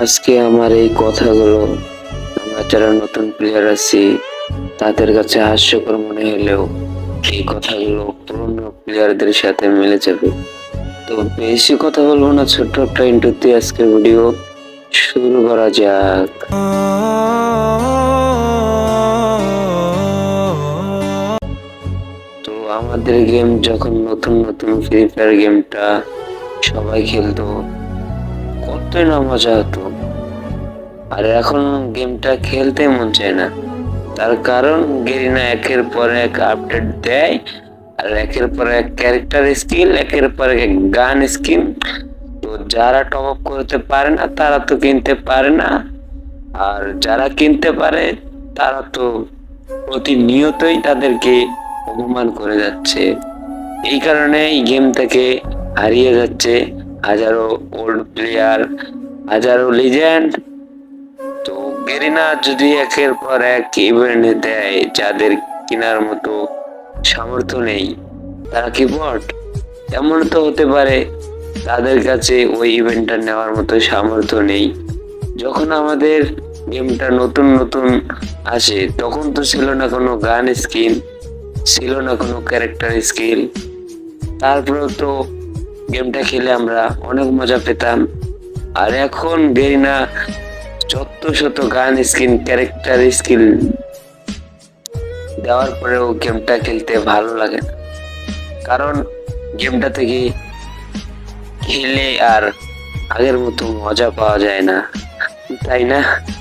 আজকে আমার এই কথাগুলো আমরা যারা নতুন প্লেয়ার আছি, তাদের কাছে হাস্যকর মনে হলেও এই কথাগুলো পুরনো প্লেয়ারদের সাথে মিলে যাবে। তো বেশি কথা বলব না, ছোট্ট একটা ইন্টুতে আজকের ভিডিও শুরু করা যাক। তো আমাদের গেম যখন নতুন নতুন ফ্রি ফায়ার গেমটা সবাই খেলতো কতই না মজা হতো। আর এখন গেমটা খেলতে মন চায় না। তার কারণ গেরিনা একের পর এক আপডেট দেয়, আর একের পর এক ক্যারেক্টার স্কিল একের পর এক গান স্কিন তো যারা টপ আপ করতে পারে না, তারা তো কিনতে পারে না। আর যারা কিনতে পারে, তারা তো প্রতিনিয়তই তাদেরকে অপমান করে যাচ্ছে। এই কারণে এই গেম থেকে হারিয়ে যাচ্ছে। হাজারো ওল্ড প্লেয়ার হাজারো লিজেন্ড তো গেরিনা যদি একের পর এক ইভেন্ট দেয় যাদের কেনার মতো সামর্থ্য নেই, তারা কি বট? এমন তো হতে পারে তাদের কাছে ওই ইভেন্টটা নেওয়ার মতো সামর্থ্য নেই। যখন আমাদের গেমটা নতুন নতুন আসে, তখন তো ছিল না কোনো গান স্কিন ছিল না কোনো ক্যারেক্টার স্কিল তারপরেও তো গেমটা খেলে আমরা অনেক মজা পেতাম। আর এখন গেরিনা যত শত গান স্কিন ক্যারেক্টার স্কিল দেওয়ার পরেও গেমটা খেলতে ভালো লাগে না। কারণ গেমটা থেকে খেলে আর আগের মতো মজা পাওয়া যায় না। তাই না?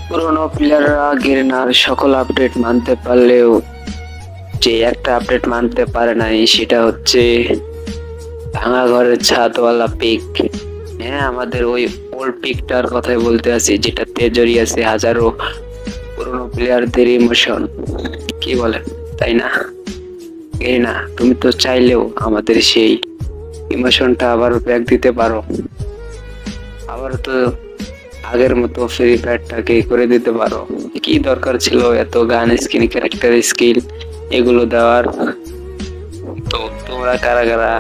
পুরোনো প্লেয়াররা গেরিনার সকল আপডেট মানতে পারলেও যে একটা আপডেট মানতে পারে নাই, সেটা হচ্ছে ভাঙা ঘরের ছাদওয়ালা পিক হ্যাঁ আমাদের ওই ওল্ড পিকটার কথাই বলতে আছি যেটাতে জড়িয়ে আছে, হাজারো পুরোনো প্লেয়ারদের ইমোশন কি বলেন, তাই না? এই না, তুমি তো চাইলেও আমাদের সেই ইমোশনটা আবার ব্যাক দিতে পারো। আবার তো আগের মতো ফ্রি ফায়ারটাকে করে দিতে পারো। কি দরকার ছিল এত গান স্কিন ক্যারেক্টার স্কিল এগুলো দেওয়ার? তো তোমরা কারা কারা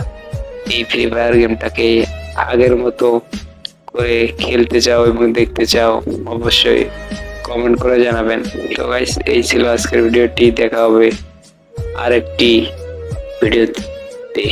এই ফ্রি ফায়ার গেমটাকে আগের মতো করে খেলতে চাও এবং দেখতে চাও, অবশ্যই কমেন্ট করে জানাবেন। তো গাইস এই ছিল আজকের ভিডিওটি দেখা হবে আরেকটি ভিডিওতে